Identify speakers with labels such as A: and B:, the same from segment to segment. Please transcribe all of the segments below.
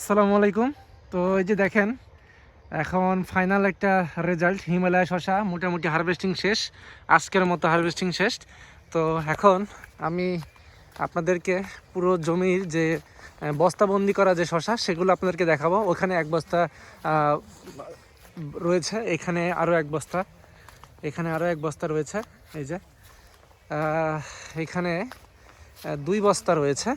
A: আসসালামু আলাইকুম। তো এই যে দেখেন, এখন ফাইনাল একটা রেজাল্ট হিমালয় শশা, মোটামুটি হারভেস্টিং শেষ, আজকের মতো হারভেস্টিং শেষ। তো এখন আমি আপনাদেরকে পুরো জমির যে বস্তাবন্দি করা যে শশা, সেগুলো আপনাদেরকে দেখাবো। ওখানে এক বস্তা রয়েছে, এখানে আরও এক বস্তা, এখানে আরও এক বস্তা রয়েছে, এই যে এখানে দুই বস্তা রয়েছে।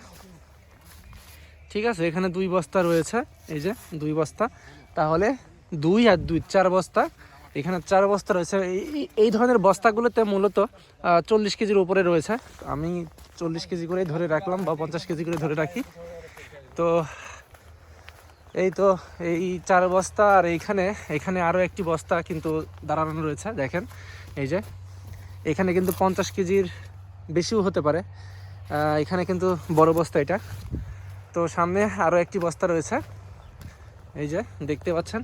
A: ঠিক আছে, এখানে দুই বস্তা রয়েছে, এই যে দুই বস্তা। তাহলে দুই আর দুই, চার বস্তা। এখানে চার বস্তা রয়েছে। এই- এই- ধরনের বস্তাগুলোতে মূলত চল্লিশ কেজির উপরে রয়েছে। আমি চল্লিশ কেজি করেই ধরে রাখলাম বা পঞ্চাশ কেজি করে ধরে রাখি। তো এই তো, এই চার বস্তা আর এইখানে, এখানে আরও একটি বস্তা কিন্তু দাঁড়ানো রয়েছে, দেখেন। এই যে, এখানে কিন্তু পঞ্চাশ কেজির বেশিও হতে পারে। এখানে কিন্তু বড় বস্তা এটা। তো সামনে আরও একটি বস্তা রয়েছে। এই যে, দেখতে পাচ্ছেন?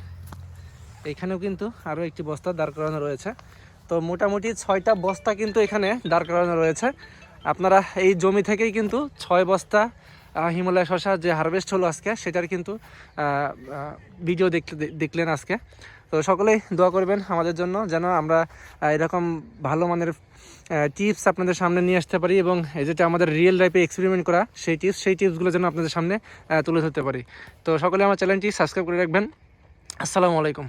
A: এখানেও কিন্তু আরও একটি বস্তা দাঁড় করানো রয়েছে। তো মোটামুটি ছয়টা বস্তা কিন্তু এখানে দাঁড় করানো রয়েছে। আপনারা এই জমি থেকেই কিন্তু ছয় বস্তা হিমালয় শশা যে হারভেস্ট হলো আজকে, সেটার কিন্তু ভিডিও দেখলেন আজকে। তো সকলেই দোয়া করবেন আমাদের জন্য যেন আমরা এরকম ভালো মানের টিপস আপনাদের সামনে নিয়ে আসতে পারি এবং যেটা আমাদের রিয়েল লাইফে এক্সপেরিমেন্ট করা, সেই টিপস সেই টিপসগুলো যেন আপনাদের সামনে তুলে ধরতে পারি। তো সকলে আমার চ্যানেলটি সাবস্ক্রাইব করে রাখবেন। আসসালামু আলাইকুম।